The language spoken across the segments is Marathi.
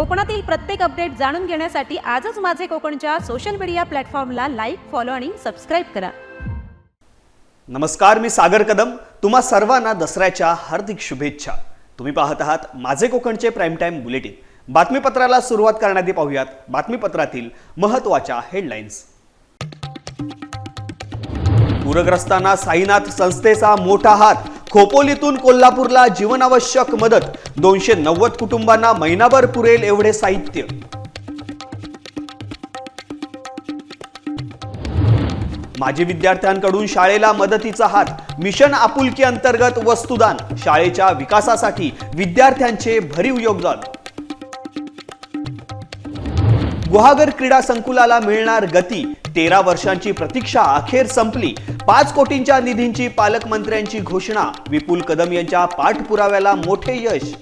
कोकणातील प्रत्येक अपडेट जाणून घेण्यासाठी आजच माझे कोकणच्या सोशल मीडिया प्लॅटफॉर्मला लाईक फॉलो आणि सबस्क्राईब करा. नमस्कार मी सागर कदम. तुम्हा सर्वांना दसऱ्याच्या हार्दिक शुभेच्छा. तुम्ही पाहत आहात माझे कोकणचे प्राईम टाईम बुलेटिन बातमीपत्राला सुरुवात करण्याआधी पाहूयात बातमीपत्रातील महत्त्वाच्या हेडलाईन्स पूरग्रस्तांना साईनाथ संस्थेचा मोठा हात. खोपोलीतून कोल्हापूरला जीवनावश्यक मदत. दोनशे नव्वद कुटुंबांना महिनाभर पुरेल एवढे साहित्य. माजी विद्यार्थ्यांकडून शाळेला मदतीचा हात. मिशन आपुलकी अंतर्गत वस्तुदान. शाळेच्या विकासासाठी विद्यार्थ्यांचे भरीव योगदान. गुहागर क्रीडा संकुलाला मिळणार गती. तेरा वर्षांची प्रतीक्षा अखेर संपली. पाच कोटींच्या निधींची पालकमंत्र्यांची घोषणा. विपुल कदम यांच्या पाठपुराव्याला मोठे यश.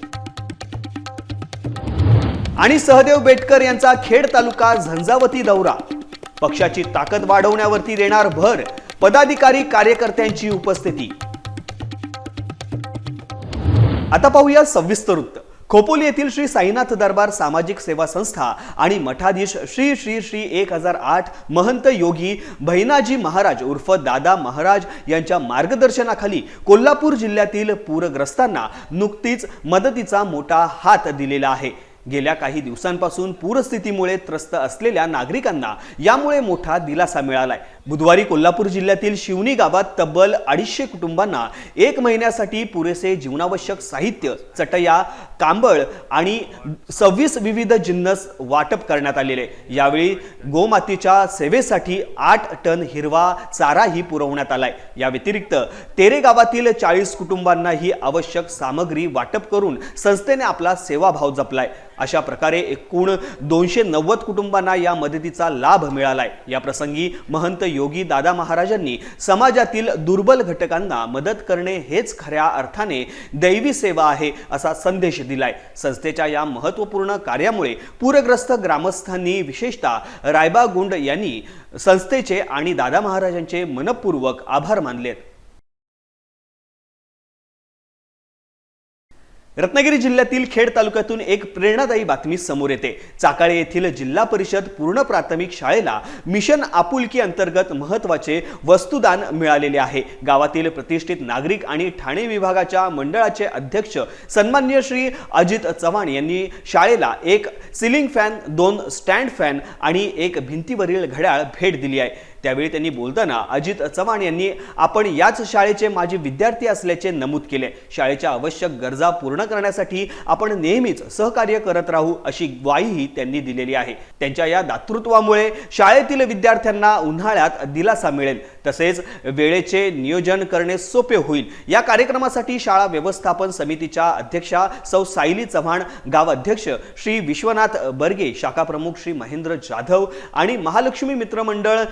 आणि सहदेव बेटकर यांचा खेड तालुका झंझावती दौरा. पक्षाची ताकद वाढवण्यावरती देणार भर. पदाधिकारी कार्यकर्त्यांची उपस्थिती. आता पाहूया सविस्तर वृत्त खोपोली येथील श्री साईनाथ दरबार सामाजिक सेवा संस्था आणि मठाधीश श्री श्री श्री एक हजार आठ महंत योगी भैनाजी महाराज उर्फ दादा महाराज यांच्या मार्गदर्शनाखाली कोल्हापूर जिल्ह्यातील पूरग्रस्तांना नुकतीच मदतीचा मोठा हात दिलेला आहे. गेल्या काही दिवसांपासून पूरस्थितीमुळे त्रस्त असलेल्या नागरिकांना यामुळे मोठा दिलासा मिळालाय. बुधवारी कोल्हापूर जिल्ह्यातील शिवनी गावात तब्बल अडीचशे कुटुंबांना एक महिन्यासाठी पुरेसे जीवनावश्यक साहित्य चटया कांबळ आणि सव्वीस विविध जिन्नस वाटप करण्यात आलेले यावेळी गोमातीच्या सेवेसाठी आठ टन हिरवा चाराही पुरवण्यात आलाय. या व्यतिरिक्त तेरे गावातील चाळीस कुटुंबांना ही आवश्यक सामग्री वाटप करून संस्थेने आपला सेवाभाव जपलाय. अशा प्रकारे एकूण दोनशे नव्वद कुटुंबांना या मदतीचा लाभ मिळालाय. या प्रसंगी महंत योगी दादा महाराजांनी समाजातील दुर्बल घटकांना मदत करणे हेच खऱ्या अर्थाने दैवी सेवा आहे असा संदेश दिलाय. संस्थेच्या या महत्त्वपूर्ण कार्यामुळे पूरग्रस्त ग्रामस्थांनी विशेषतः रायबा गुंड यांनी संस्थेचे आणि दादा महाराजांचे मनपूर्वक आभार मानलेत. रत्नागिरी जिल्ह्यातील खेड तालुक्यातून एक प्रेरणादायी बातमी समोर येते. चाकाळे येथील जिल्हा परिषद पूर्ण प्राथमिक शाळेला मिशन आपुलकी अंतर्गत महत्त्वाचे वस्तुदान मिळालेले आहे. गावातील प्रतिष्ठित नागरिक आणि ठाणे विभागाच्या मंडळाचे अध्यक्ष सन्मान्य श्री अजित चव्हाण यांनी शाळेला एक सिलिंग फॅन दोन स्टँड फॅन आणि एक भिंतीवरील घड्याळ भेट दिली आहे. त्यावेळी त्यांनी बोलताना अजित चव्हाण यांनी आपण याच शाळेचे माजी विद्यार्थी असल्याचे नमूद केले. शाळेच्या आवश्यक गरजा पूर्ण करण्यासाठी आपण नेहमीच सहकार्य करत राहू अशी ग्वाहीही त्यांनी दिलेली आहे. त्यांच्या या दातृत्वामुळे शाळेतील विद्यार्थ्यांना उन्हाळ्यात दिलासा मिळेल. तसेच वेळेचे नियोजन करणे सोपे होईल. या कार्यक्रमासाठी शाळा व्यवस्थापन समितीच्या अध्यक्षा सौ सायली चव्हाण गाव अध्यक्ष श्री विश्वनाथ बर्गे शाखा प्रमुख श्री महेंद्र जाधव आणि महालक्ष्मी मित्रमंडळ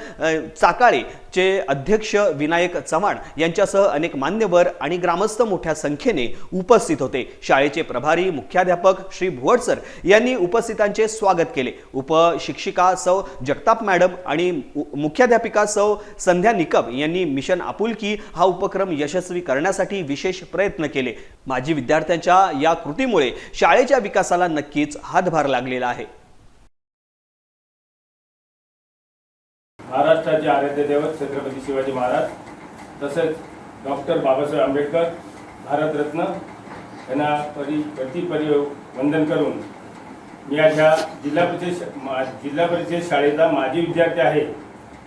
चाकाळे चे अध्यक्ष विनायक चव्हाण यांच्यासह अनेक मान्यवर आणि ग्रामस्थ मोठ्या संख्येने उपस्थित होते. शाळेचे प्रभारी मुख्याध्यापक श्री भुवटसर यांनी उपस्थितांचे स्वागत केले. उपशिक्षिका सौ जगताप मॅडम आणि मुख्याध्यापिका सौ संध्या निकब यांनी मिशन आपुलकी हा उपक्रम यशस्वी करण्यासाठी विशेष प्रयत्न केले. माजी विद्यार्थ्यांच्या या कृतीमुळे शाळेच्या विकासाला नक्कीच हातभार लागलेला आहे. महाराष्ट्राचे आराध्य दैवत छत्रपती शिवाजी महाराज तसेच डॉक्टर बाबासाहेब आंबेडकर भारतरत्न यांना परी प्रतिपरी वंदन करून मी आज ह्या जिल्हा परिषद मा- जिल्हा परिषद शाळेचा माजी विद्यार्थी आहे.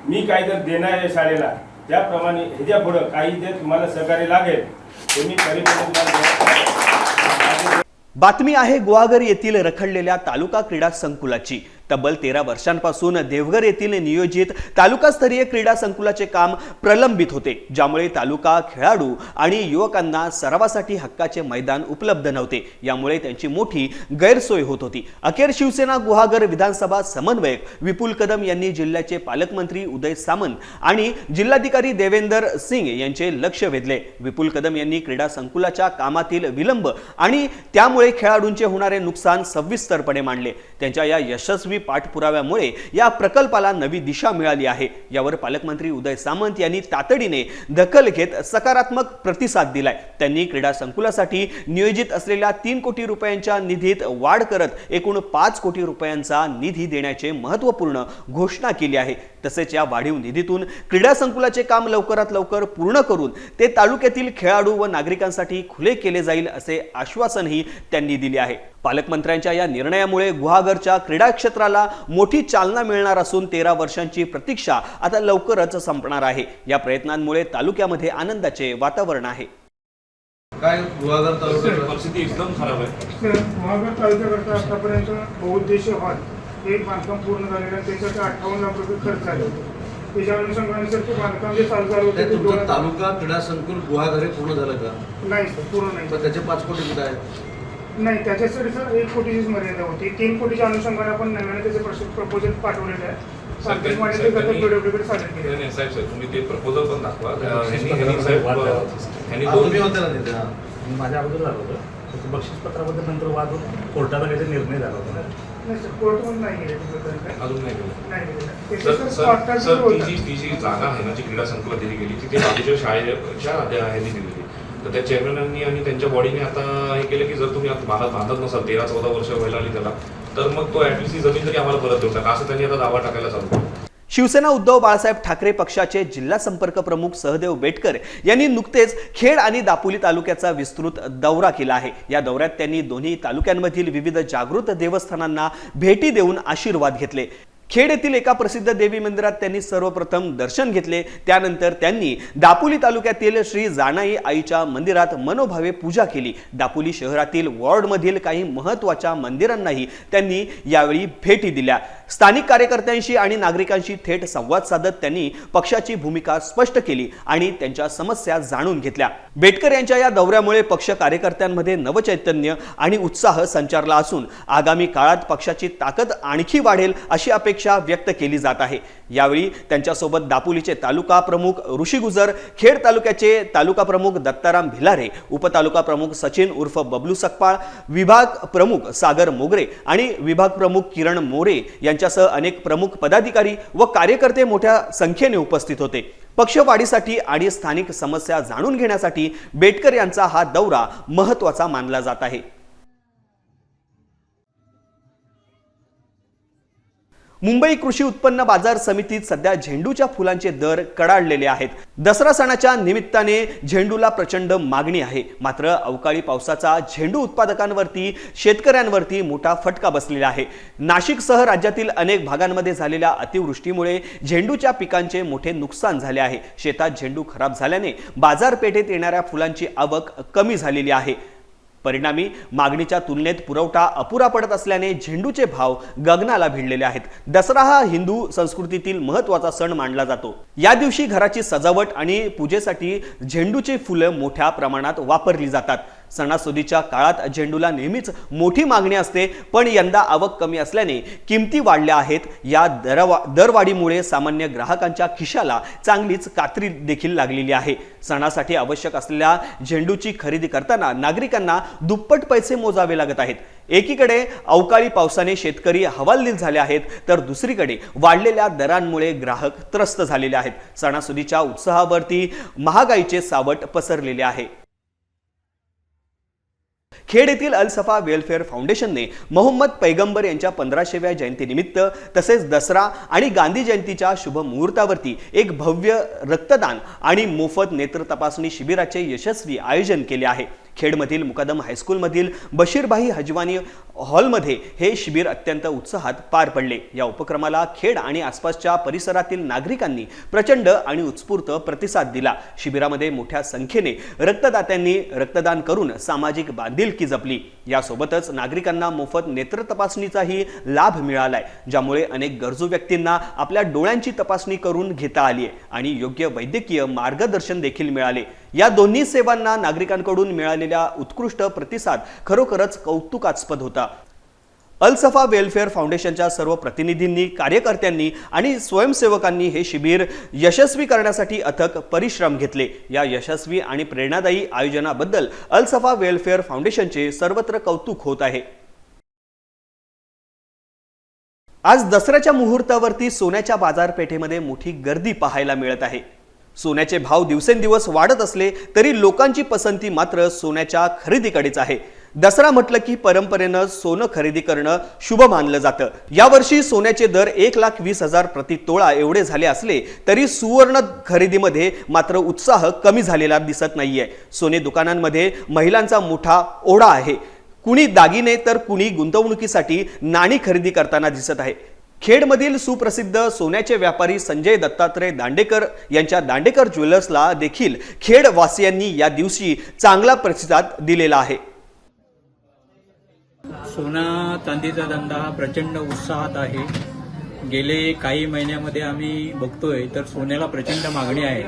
मी काय जर देणार आहे शाळेला त्याप्रमाणे ह्याच्या पुढं काही जे तुम्हाला सहकार्य लागेल ते मी परिपूर्ण बातमी आहे गुवाघर येथील रखडलेल्या तालुका क्रीडा संकुलाची. तब्बल तेरा वर्षांपासून देवघर येथील नियोजित तालुकास्तरीय क्रीडा संकुलाचे काम प्रलंबित होते ज्यामुळे तालुका खेळाडू आणि युवकांना सरावासाठी हक्काचे मैदान उपलब्ध नव्हते. यामुळे त्यांची मोठी गैरसोय होत होती. अखेर शिवसेना गुहागर विधानसभा समन्वयक विपुल कदम यांनी जिल्ह्याचे पालकमंत्री उदय सामंत आणि जिल्हाधिकारी देवेंदर सिंग यांचे लक्ष वेधले. विपुल कदम यांनी क्रीडा संकुलाच्या कामातील विलंब आणि त्यामुळे खेळाडूंचे होणारे नुकसान सविस्तरपणे मांडले. त्यांच्या या यशस्वी पाठपुराव्यामुळे या प्रकल्पाला नवी दिशा मिळाली आहे. यावर पालकमंत्री उदय सामंत यांनी तातडीने दखल घेत सकारात्मक प्रतिसाद दिलाय. त्यांनी क्रीडा संकुलासाठी नियोजित असलेल्या तीन कोटी रुपयांच्या निधीत वाढ करत एकूण पाच कोटी रुपयांचा निधी देण्याचे महत्त्वपूर्ण घोषणा केली आहे. तसेच या वाढीव निधीतून क्रीडा संकुलाचे काम लवकरात लवकर पूर्ण करून ते तालुक्यातील खेळाडू व नागरिकांसाठी खुले केले जाईल असे आश्वासनही त्यांनी दिले आहे. पालकमंत्र्यांच्या या निर्णयामुळे गुहागरच्या क्रीडा क्षेत्राला मोठी चालना मिळणार असून तेरा वर्षांची प्रतीक्षा आता लवकरच संपणार आहे. या प्रयत्नांमुळे तालुक्यामध्ये आनंदाचे वातावरण आहे. काय गुहागर परिस्थिती एकदम खराब आहे. महागड तालुक्याकरता आतापर्यंत बहुउद्देशीय हॉल हे बांधकाम पूर्ण झालेलं आहे. त्याच्यात अठ्ठावन्न लाख रुपये खर्च झाले होते. त्याच्या अनुषंगाने सर ते बांधकाम जे चालू झालं होतं तुमचं तालुका क्रीडा संकुल गुहागर हे पूर्ण झालं का? नाही सर पूर्ण नाही. त्याचे पाच कोटी कुठे आहेत? नाही त्याच्यासाठी सर एक कोटीचीच मर्यादा होती. तीन कोटीच्या अनुषंगाने आपण नव्याने त्याचे प्रपोजल पाठवलेले आहे. सर, सांगतेच त्यांनी- मान्यते करता त्यांनी- पीडब्ल्यूकडे सादर केले नाही, नाही, साहेब साहेब तुम्ही ते प्रपोजल पण दाखवा. अं, ह्यांनी ह्यांनी साहेब अं, ह्यांनी हा, दोन तुम्ही होते ना तिथे. हा. माझ्या अगोदर झालं होतं. त्याचं बक्षीसपत्राबद्दल नंतर वाद होऊन कोर्टाचा काहीतरी निर्णय झाला होता. नाही सर नाही गेले तिथं काय अजून नाही केलं नाही गेले. त्याचे sir sir sir contract sir ती होता जी ती जी जागा आहे ना जी क्रीडा संकुलात दिली गेली ती ते बाकीच्या शाळेच्या ह्यांनी दिलेली तर त्या चेअरमॅनांनी आणि त्यांच्या बॉडीने आता हे केलं की जर तुम्ही आता भारत बांधत नसाल तेरा चौदा वर्ष व्हायला आली त्याला तर मग तो ऍटलिस्ट ही जमीन तरी आम्हाला परत देऊ टाका. असं त्यांनी आता दावा टाकायला चालू केला. शिवसेना उद्धव बाळासाहेब ठाकरे पक्षाचे जिल्हा संपर्क प्रमुख सहदेव बेटकर यांनी नुकतेच खेड आणि दापोली तालुक्याचा विस्तृत दौरा केला आहे. या दौऱ्यात त्यांनी दोन्ही तालुक्यांमधील विविध जागृत देवस्थानांना भेटी देऊन आशीर्वाद घेतले. खेड येथील एका प्रसिद्ध देवी मंदिरात त्यांनी सर्वप्रथम दर्शन घेतले. त्यानंतर त्यांनी दापोली तालुक्यातील श्री जानाई आईच्या मंदिरात मनोभावे पूजा केली. दापोली शहरातील वॉर्डमधील काही महत्त्वाच्या मंदिरांनाही त्यांनी यावेळी भेटी दिल्या. स्थानिक कार्यकर्त्यांशी आणि नागरिकांशी थेट संवाद साधत त्यांनी पक्षाची भूमिका स्पष्ट केली आणि त्यांच्या समस्या जाणून घेतल्या. बेटकर यांच्या या दौऱ्यामुळे पक्ष कार्यकर्त्यांमध्ये नवचैतन्य आणि उत्साह संचारला असून आगामी काळात पक्षाची ताकद आणखी वाढेल अशी अपेक्षा व्यक्त केली जात आहे. यावेळी त्यांच्यासोबत दापोलीचे तालुका प्रमुख ऋषी गुजर खेड तालुक्याचे तालुका प्रमुख दत्ताराम भिलारे उपतालुका प्रमुख सचिन उर्फ बबलू सकपाळ विभाग प्रमुख सागर मोगरे आणि विभाग प्रमुख किरण मोरे यांच्यासह अनेक प्रमुख पदाधिकारी व कार्यकर्ते मोठ्या संख्येने उपस्थित होते. पक्षवाढीसाठी आणि स्थानिक समस्या जाणून घेण्यासाठी बेटकर यांचा हा दौरा महत्त्वाचा मानला जात आहे. मुंबई कृषी उत्पन्न बाजार समितीत सध्या झेंडूच्या फुलांचे दर कडाडलेले आहेत. दसरा सणाच्या निमित्ताने झेंडूला प्रचंड मागणी आहे. मात्र अवकाळी पावसाचा झेंडू उत्पादकांवरती शेतकऱ्यांवरती मोठा फटका बसलेला आहे. नाशिकसह राज्यातील अनेक भागांमध्ये झालेल्या अतिवृष्टीमुळे झेंडूच्या पिकांचे मोठे नुकसान झाले आहे. शेतात झेंडू खराब झाल्याने बाजारपेठेत येणाऱ्या फुलांची आवक कमी झालेली आहे. परिणामी मागणीच्या तुलनेत पुरवठा अपुरा पडत असल्याने झेंडूचे भाव गगनाला भिडलेले आहेत. दसरा हा हिंदू संस्कृतीतील महत्त्वाचा सण मानला जातो. या दिवशी घराची सजावट आणि पूजेसाठी झेंडूची फुलं मोठ्या प्रमाणात वापरली जातात. सणासुदीच्या काळात झेंडूला नेहमीच मोठी मागणी असते पण यंदा आवक कमी असल्याने किमती वाढल्या आहेत. या दरवा दरवाढीमुळे सामान्य ग्राहकांच्या खिशाला चांगलीच कात्री देखील लागलेली आहे. सणासाठी आवश्यक असलेल्या झेंडूची खरेदी करताना नागरिकांना दुप्पट पैसे मोजावे लागत आहेत. एकीकडे अवकाळी पावसाने शेतकरी हवालदिल झाले आहेत तर दुसरीकडे वाढलेल्या दरांमुळे ग्राहक त्रस्त झालेले आहेत. सणासुदीच्या उत्साहावरती महागाईचे सावट पसरलेले आहे. खेड येथील अल सफा वेलफेअर फाउंडेशनने मोहम्मद पैगंबर यांच्या पंधराशेव्या जयंतीनिमित्त तसेच दसरा आणि गांधी जयंतीच्या शुभ मुहूर्तावरती एक भव्य रक्तदान आणि मोफत नेत्र तपासणी शिबिराचे यशस्वी आयोजन केले आहे. खेडमधील मुकादम हायस्कूलमधील बशीरबाई हजवानी हॉलमध्ये हे शिबिर अत्यंत उत्साहात पार पडले. या उपक्रमाला खेड आणि आसपासच्या परिसरातील नागरिकांनी प्रचंड आणि उत्स्फूर्त प्रतिसाद दिला. शिबिरामध्ये मोठ्या संख्येने रक्तदात्यांनी रक्तदान करून सामाजिक बांधिलकी जपली. यासोबतच नागरिकांना मोफत नेत्र तपासणीचाही लाभ मिळालाय ज्यामुळे अनेक गरजू व्यक्तींना आपल्या डोळ्यांची तपासणी करून घेता आली आणि योग्य वैद्यकीय मार्गदर्शन देखील मिळाले. या दोन्ही सेवांना नागरिकांकडून मिळालेल्या उत्कृष्ट प्रतिसाद खरोखरच कौतुकास्पद होता. अलसफा वेलफेअर फाउंडेशनच्या सर्व प्रतिनिधींनी कार्यकर्त्यांनी आणि स्वयंसेवकांनी हे शिबिर यशस्वी करण्यासाठी अथक परिश्रम घेतले. या यशस्वी आणि प्रेरणादायी आयोजनाबद्दल अलसफा वेलफेअर फाउंडेशनचे सर्वत्र कौतुक होत आहे. आज दसऱ्याच्या मुहूर्तावरती सोन्याच्या बाजारपेठेमध्ये मोठी गर्दी पाहायला मिळत आहे. सोन्याचे भाव दिवसेंदिवस वाढत असले तरी लोकांची पसंती मात्र सोन्याच्या खरेदीकडेच आहे. दसरा म्हटलं की परंपरेनं सोनं खरेदी करणं शुभ मानलं जातं. यावर्षी सोन्याचे दर एक लाख वीस हजार प्रति तोळा एवढे झाले असले तरी सुवर्ण खरेदीमध्ये मात्र उत्साह कमी झालेला दिसत नाहीये. सोने दुकानांमध्ये महिलांचा मोठा ओढा आहे. कुणी दागिने तर कुणी गुंतवणुकीसाठी नाणी खरेदी करताना दिसत आहे. खेडमधील सुप्रसिद्ध सोन्याचे व्यापारी संजय दत्तात्रय दांडेकर यांच्या दांडेकर ज्वेलर्सला देखील खेडवासियांनी या दिवशी चांगला प्रतिसाद दिलेला आहे. सोना चांदीचा धंदा हा प्रचंड उत्साहात आहे. गेले काही महिन्यामध्ये आम्ही बघतोय तर सोन्याला प्रचंड मागणी आहे.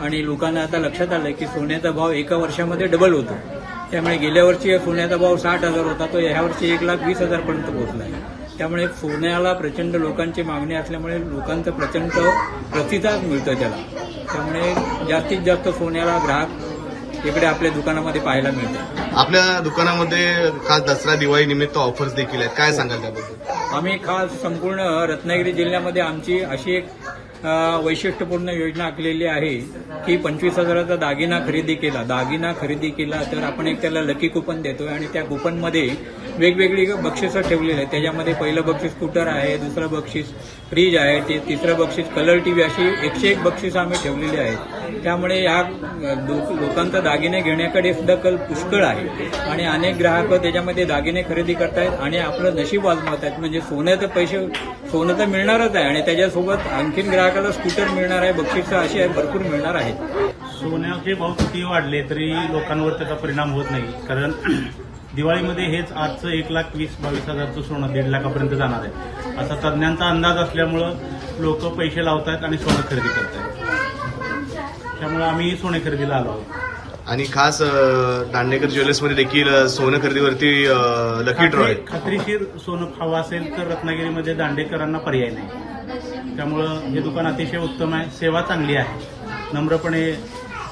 आणि लोकांना आता लक्षात आलं की सोन्याचा भाव एका वर्षामध्ये डबल होतो. त्यामुळे गेल्या वर्षी सोन्याचा भाव साठ हजार होता तो ह्यावर्षी एक लाख वीस हजारपर्यंत पोहोचला आहे. त्यामुळे सोन्याला प्रचंड लोकांची मागणी असल्यामुळे लोकांचं प्रचंड प्रतिसाद मिळतोय त्याला. त्यामुळे जास्तीत जास्त सोन्याला ग्राहक इकडे आपल्या दुकानामध्ये पाहायला मिळते आपल्या दुकानामध्ये खास दसरा दिवाळी निमित्त ऑफर्स देखील आहेत. काय सांगाल त्याबद्दल? आम्ही खास संपूर्ण रत्नागिरी जिल्ह्यामध्ये आमची अशी एक अ, वैशिष्ट्यपूर्ण योजना आखलेली आहे की पंचवीस हजाराचा दागिना खरेदी केला. दागिना खरेदी केला तर आपण एक त्याला लकी कुपन देतोय आणि त्या कुपनमध्ये वेगवेगळी बक्षिसं ठेवलेली आहेत. त्याच्यामध्ये पहिलं बक्षीस स्कूटर आहे दुसरं बक्षीस फ्रीज आहे ते तिसरं बक्षीस कलर टी व्ही अशी एकशे एक बक्षीस आम्ही ठेवलेली आहेत. त्यामुळे या दो- लोकांचा दागिने घेण्याकडे सुद्धा कल पुष्कळ आहे. आणि अनेक ग्राहक त्याच्यामध्ये दागिने खरेदी करतायत आणि आपलं नशीब वाजमत आहेत म्हणजे सोन्याचे पैसे सोनं तर मिळणारच आहे आणि त्याच्यासोबत आणखीन ग्राहकाला स्कूटर मिळणार आहे बक्षीस अशी आहे भरपूर मिळणार आहेत. सोन्याचे भाव किती वाढले तरी लोकांवर त्याचा परिणाम होत नाही. कारण दिवाळीमध्ये हेच आजचं एक लाख वीस बावीस हजारचं सोनं दीड लाखापर्यंत जाणार आहे. असा तज्ज्ञांचा अंदाज असल्यामुळं लोक पैसे लावतात आणि सोनं खरेदी करतात त्यामुळे आम्ही सोने खरेदीला आलो आहोत. आणि खास दांडेकर ज्वेलर्समध्ये देखील सोनं खरेदीवरती लकी ड्रॉ आहे खात्री- खात्रीशीर सोनं हवं असेल तर रत्नागिरीमध्ये दांडेकरांना पर्याय नाही. त्यामुळं हे दुकान अतिशय उत्तम आहे. सेवा चांगली आहे. नम्रपणे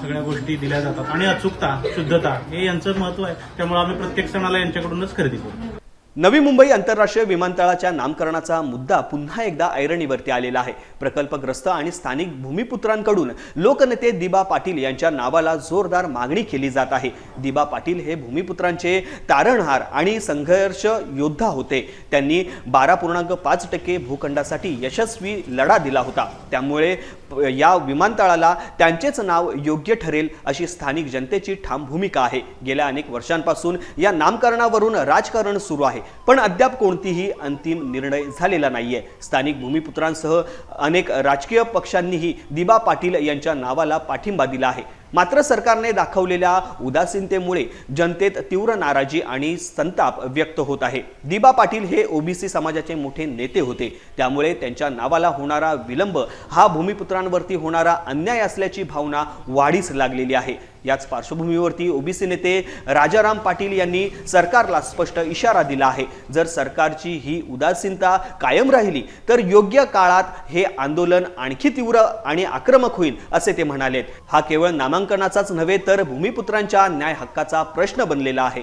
सगळ्या गोष्टी दिल्या जातात. आणि अचूकता शुद्धता हे यांचं महत्त्व आहे. त्यामुळे आम्ही प्रत्येक सणाला यांच्याकडूनच खरेदी करू. नवी मुंबई आंतरराष्ट्रीय विमानतळाच्या नामकरणाचा मुद्दा पुन्हा एकदा ऐरणीवरती आलेला आहे. प्रकल्पग्रस्त आणि स्थानिक भूमिपुत्रांकडून लोकनेते दिबा पाटील यांच्या नावाला जोरदार मागणी केली जात आहे. दिबा पाटील हे भूमिपुत्रांचे तारणहार आणि संघर्ष योद्धा होते. त्यांनी बारा पूर्णांक पाच टक्के भूखंडासाठी यशस्वी लढा दिला होता. त्यामुळे या विमानतळाला त्यांचेच नाव योग्य ठरेल अशी स्थानिक जनतेची ठाम भूमिका आहे. गेल्या अनेक वर्षांपासून या नामकरणावरून राजकारण सुरू आहे. पण अद्याप कोणतीही अंतिम निर्णय झालेला नाहीये. स्थानिक भूमिपुत्रांसह अनेक राजकीय पक्षांनीही दिबा पाटील यांच्या नावाला पाठिंबा दिला आहे. मात्र सरकारने दाखवलेल्या उदासीनतेमुळे जनतेत तीव्र नाराजी आणि संताप व्यक्त होत आहे. दिबा पाटील हे ओबीसी समाजाचे मोठे नेते होते. त्यामुळे त्यांच्या नावाला होणारा विलंब हा भूमिपुत्रांवरती होणारा अन्याय असल्याची भावना वाढीस लागलेली आहे. याच पार्श्वभूमीवरती ओबीसी नेते राजाराम पाटील यांनी सरकारला स्पष्ट इशारा दिला आहे. जर सरकारची ही उदासीनता कायम राहिली तर योग्य काळात हे आंदोलन आणखी तीव्र आणि आक्रमक होईल असे ते म्हणालेत हा केवळ नामांकनाचाच नव्हे तर भूमिपुत्रांच्या न्याय हक्काचा प्रश्न बनलेला आहे.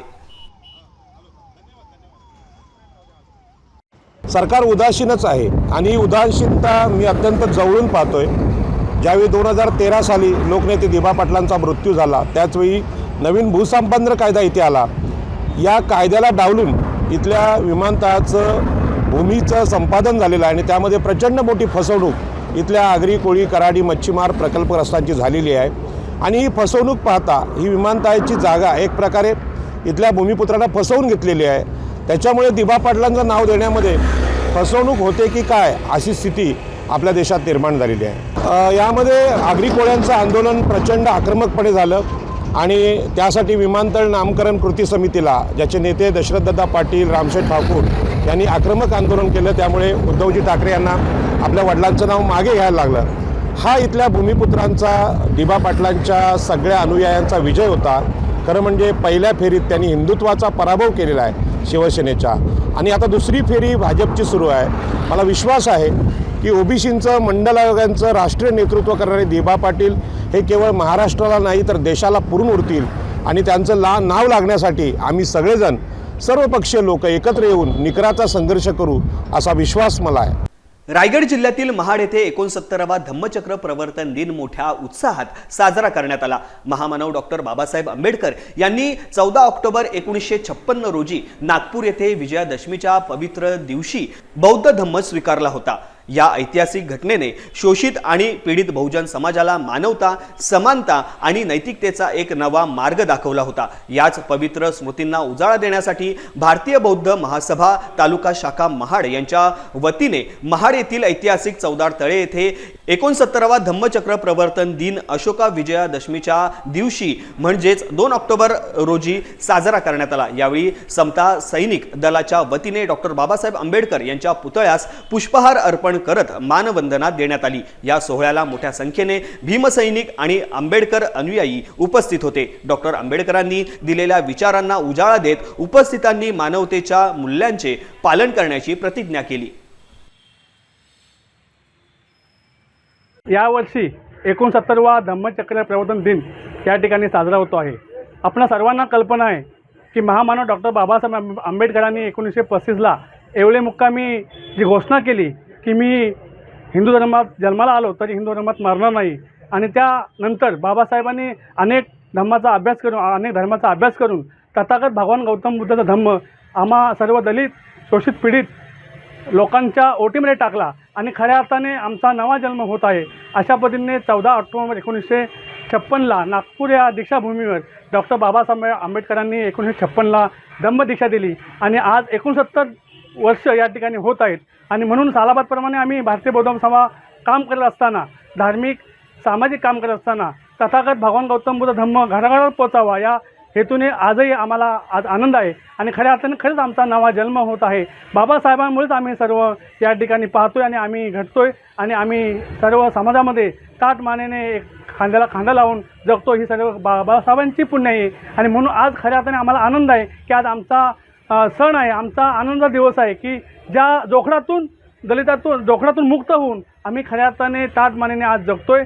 सरकार उदासीनच आहे आणि उदासीनता मी अत्यंत जवळून पाहतोय. ज्यावेळी दोन हजार तेरा साली लोकनेते दिभा पाटलांचा मृत्यू झाला त्याचवेळी नवीन भूसंपादन कायदा इथे आला. या कायद्याला डावलून इथल्या विमानतळाचं भूमीचं संपादन झालेलं आहे आणि त्यामध्ये प्रचंड मोठी फसवणूक इथल्या आगरी कोळी कराडी मच्छीमार प्रकल्पग्रस्तांची झालेली आहे. आणि ही फसवणूक पाहता ही विमानतळाची जागा एक प्रकारे इथल्या भूमिपुत्रांना फसवून घेतलेली आहे. त्याच्यामुळे दिभा पाटलांचं नाव देण्यामध्ये फसवणूक होते की काय अशी स्थिती आपल्या देशात निर्माण झालेली आहे. यामध्ये आगरी कोळ्यांचं आंदोलन प्रचंड आक्रमकपणे झालं आणि त्यासाठी विमानतळ नामकरण कृती समितीला ज्याचे नेते दशरथदादा पाटील रामशेठ ठाकूर यांनी आक्रमक आंदोलन केलं. त्यामुळे उद्धवजी ठाकरे यांना आपल्या वडिलांचं नाव मागे घ्यायला लागलं. हा इथल्या भूमिपुत्रांचा दिबा पाटलांच्या सगळ्या अनुयायांचा विजय होता. खरं म्हणजे पहिल्या फेरीत त्यांनी हिंदुत्वाचा पराभव केलेला आहे शिवसेनेच्या. आणि आता दुसरी फेरी भाजपची सुरू आहे. मला विश्वास आहे की ओबीसींचं मंडल आयोगांचं राष्ट्रीय नेतृत्व करणारे दिबा पाटील हे केवळ महाराष्ट्राला नाही तर देशाला पुरून उरतील आणि त्यांचं ला नाव लागण्यासाठी आम्ही सगळेजण सर्वपक्षीय लोक एकत्र येऊन निकराचा संघर्ष करू असा विश्वास मला आहे. रायगड जिल्ह्यातील महाड येथे एकोणसत्तरावा धम्मचक्र प्रवर्तन दिन मोठ्या उत्साहात साजरा करण्यात आला. महामानव डॉक्टर बाबासाहेब आंबेडकर यांनी चौदा ऑक्टोबर एकोणीसशे छप्पन्न रोजी नागपूर येथे विजयादशमीच्या पवित्र दिवशी बौद्ध धम्म स्वीकारला होता. या ऐतिहासिक घटनेने शोषित आणि पीडित बहुजन समाजाला मानवता समानता आणि नैतिकतेचा एक नवा मार्ग दाखवला होता. याच पवित्र स्मृतींना उजाळा देण्यासाठी भारतीय बौद्ध महासभा तालुका शाखा महाड यांच्या वतीने महाड येथील ऐतिहासिक चौदार तळे येथे एकोणसत्तरावा धम्मचक्र प्रवर्तन दिन अशोका विजयादशमीच्या दिवशी म्हणजेच दोन ऑक्टोबर रोजी साजरा करण्यात आला. यावेळी समता सैनिक दलाच्या वतीने डॉक्टर बाबासाहेब आंबेडकर यांच्या पुतळ्यास पुष्पहार अर्पण करत मानवंदना देण्यात आली. या सोहळ्याला मोठ्या संख्येने भीमसैनिक आणि आंबेडकर अनुयायी उपस्थित होते. डॉक्टर आंबेडकरांनी दिलेल्या विचारांना उजाळा देत उपस्थितांनी मानवतेच्या मूल्यांचे पालन करण्याची प्रतिज्ञा केली. यावर्षी एकोणसत्तरवा धम्मचक्र प्रवर्तन दिन या ठिकाणी साजरा होतो आहे. आपणा सर्वांना कल्पना आहे की महामानव डॉक्टर बाबासाहेब आंबेडकरांनी एकोणीसशे पस्तीसला एवढे मुक्कामी जी घोषणा केली की मी हिंदू धर्मात जन्माला आलो तरी हिंदू धर्मात मरणार नाही. आणि त्यानंतर बाबासाहेबांनी अनेक धर्माचा अभ्यास करून अनेक धर्माचा अभ्यास करून तथागत भगवान गौतम बुद्धाचा धम्म आम्हा सर्व दलित शोषित पीडित लोकांच्या ओटीमध्ये टाकला आणि खऱ्या अर्थाने आमचा नवा जन्म होत आहे. अशा पद्धतीने चौदा ऑक्टोबर एकोणीसशे छप्पनला नागपूर या दीक्षाभूमीवर डॉक्टर बाबासाहेब आंबेडकरांनी एकोणीसशे छप्पनला धम्मदीक्षा दिली. आणि आज एकोणसत्तर वर्ष या ठिकाणी होत आहेत. आणि म्हणून सालाबादप्रमाणे आम्ही भारतीय बौद्ध सभा काम करत असताना धार्मिक सामाजिक काम करत असताना तथागत भगवान गौतम बुद्ध धम्म घराघरात पोचावा या हेतूने आजही आम्हाला आज आनंद आहे. आणि खऱ्या अर्थाने खरंच आमचा नवा जन्म होत आहे. बाबासाहेबांमुळेच आम्ही सर्व या ठिकाणी पाहतोय आणि आम्ही घडतोय आणि आम्ही सर्व समाजामध्ये ताट मानेने एक खांद्याला खांदा लावून जगतो ही सर्व बाबासाहेबांची पुण्य आहे आणि म्हणून आज खऱ्या अर्थाने आम्हाला आनंद आहे की आज आमचा सण आहे आमचा आनंदाचा दिवस आहे की ज्या जोखडातून दलितातून जोखडातून मुक्त होऊन आम्ही खऱ्या अर्थाने ताट मानेने आज जगतोय.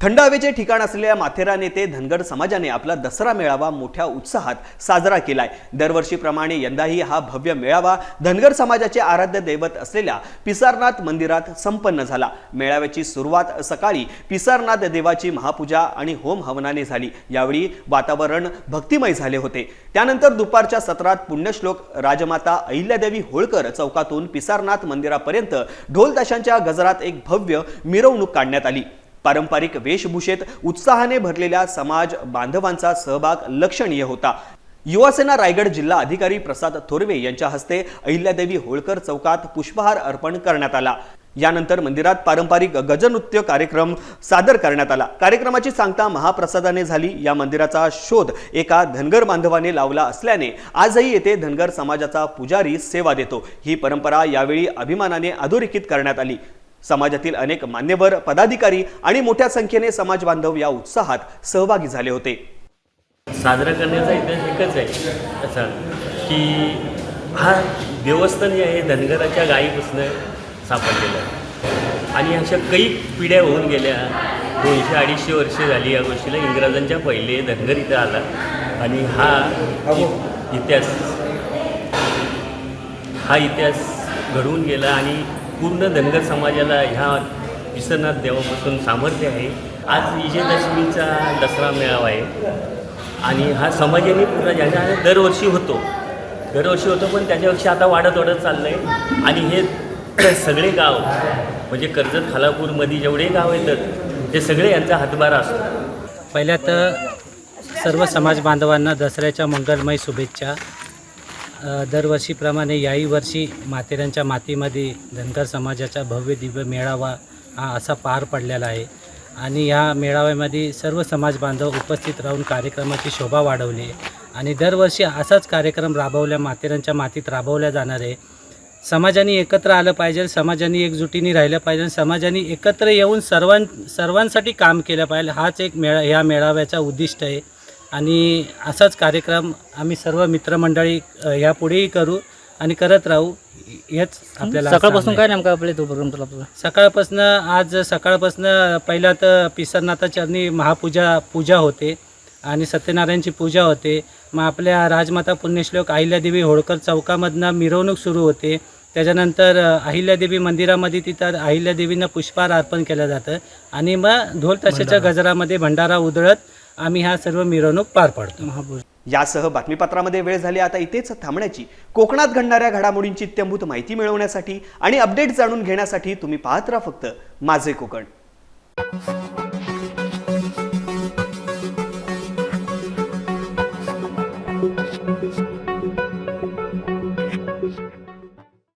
थंड हवेचे ठिकाण असलेल्या माथेरान येथे धनगर समाजाने आपला दसरा मेळावा मोठ्या उत्साहात साजरा केलाय. दरवर्षीप्रमाणे यंदाही हा भव्य मेळावा धनगर समाजाचे आराध्य दैवत असलेल्या पिसारनाथ मंदिरात संपन्न झाला. मेळाव्याची सुरुवात सकाळी पिसारनाथ देवाची महापूजा आणि होम हवनाने झाली. यावेळी वातावरण भक्तिमय झाले होते. त्यानंतर दुपारच्या सत्रात पुण्यश्लोक राजमाता अहिल्यादेवी होळकर चौकातून पिसारनाथ मंदिरापर्यंत ढोलताशांच्या गजरात एक भव्य मिरवणूक काढण्यात आली. पारंपरिक वेशभूषेत उत्साहाने भरलेल्या समाज बांधवांचा सहभाग लक्षणीय होता. युवासेना रायगड जिल्हा अधिकारी प्रसाद थोरवे यांच्या हस्ते अहिल्यादेवी होळकर चौकात पुष्पहार अर्पण करण्यात आला. यानंतर मंदिरात पारंपरिक गजनृत्य कार्यक्रम सादर करण्यात आला. कार्यक्रमाची सांगता महाप्रसादाने झाली. या मंदिराचा शोध एका धनगर बांधवाने लावला असल्याने आजही येथे धनगर समाजाचा पुजारी सेवा देतो. ही परंपरा यावेळी अभिमानाने अधोरेखित करण्यात आली. समाजातील अनेक मान्यवर पदाधिकारी आणि मोठ्या संख्येने समाज बांधव या उत्साहात सहभागी झाले होते. साजरा करण्याचा इतिहास एकच आहे. असा की हा देवस्थान जे आहे धनगराच्या गायीपासून सापडलेलं आहे. आणि अशा काही पिढ्या होऊन गेल्या दोनशे अडीचशे वर्षे झाली या गोष्टीला. इंग्रजांच्या पहिले धनगर इथं आला. आणि हा इतिहास हा इतिहास घडवून गेला आणि पूर्ण धनगर समाजाला ह्या विश्वनाथ देवापासून सामर्थ्य आहे. आज विजयदशमीचा दसरा मेळावा आहे. आणि हा समाजाने पूर्ण ज्याच्या दरवर्षी होतो. दरवर्षी होतो पण त्याच्यापेक्षा आता वाढत वाढत चाललं आहे आणि हे सगळे गाव म्हणजे कर्जत खालापूरमध्ये जेवढे गाव येतात ते सगळे यांचा हातभार असतो. पहिल्या तर सर्व समाज बांधवांना दसऱ्याच्या मंगलमय शुभेच्छा. दरवर्षीप्रमाणे याही वर्षी माथेरानच्या मातीमध्ये धनगर समाजाचा भव्य दिव्य मेळावा हा असा पार पडलेला आहे. आणि या मेळाव्यामध्ये सर्व समाज बांधव उपस्थित राहून कार्यक्रमाची शोभा वाढवली आणि दरवर्षी असाच कार्यक्रम राबवल्या माथेरानच्या मातीत राबवल्या जाणार आहे. समाजाने एकत्र आलं पाहिजे समाजाने एकजुटीने राहिलं पाहिजे समाजाने एकत्र येऊन सर्वां सर्वांसाठी काम केलं पाहिजे. हाच एक मेळा ह्या मेळाव्याचा उद्दिष्ट आहे. आणि असाच कार्यक्रम आम्ही सर्व मित्रमंडळी यापुढेही करू आणि करत राहू हेच आपल्याला सकाळपासून काय. नेमका आपले तो प्रोग्राम तुला आपला सकाळपासून आज सकाळपासून पहिला तर पिसरनाथा चरणी महापूजा पूजा होते आणि सत्यनारायणची पूजा होते. मग आपल्या राजमाता पुण्यश्लोक अहिल्यादेवी होळकर चौकामधनं मिरवणूक सुरू होते. त्याच्यानंतर अहिल्यादेवी मंदिरामध्ये तिथं अहिल्यादेवींना पुष्पहार अर्पण केलं जातं. आणि मग ढोल तशाच्या गजरामध्ये भंडारा उधळत आम्ही हा सर्व मिरवणूक पार पाडतो. यासह बातमीपत्रामध्ये वेळ झाली आता इथेच थांबण्याची. कोकणात घडणाऱ्या घडामोडींची इत्यंभूत माहिती मिळवण्यासाठी आणि अपडेट जाणून घेण्यासाठी तुम्ही पाहत राहा फक्त माझे कोकण.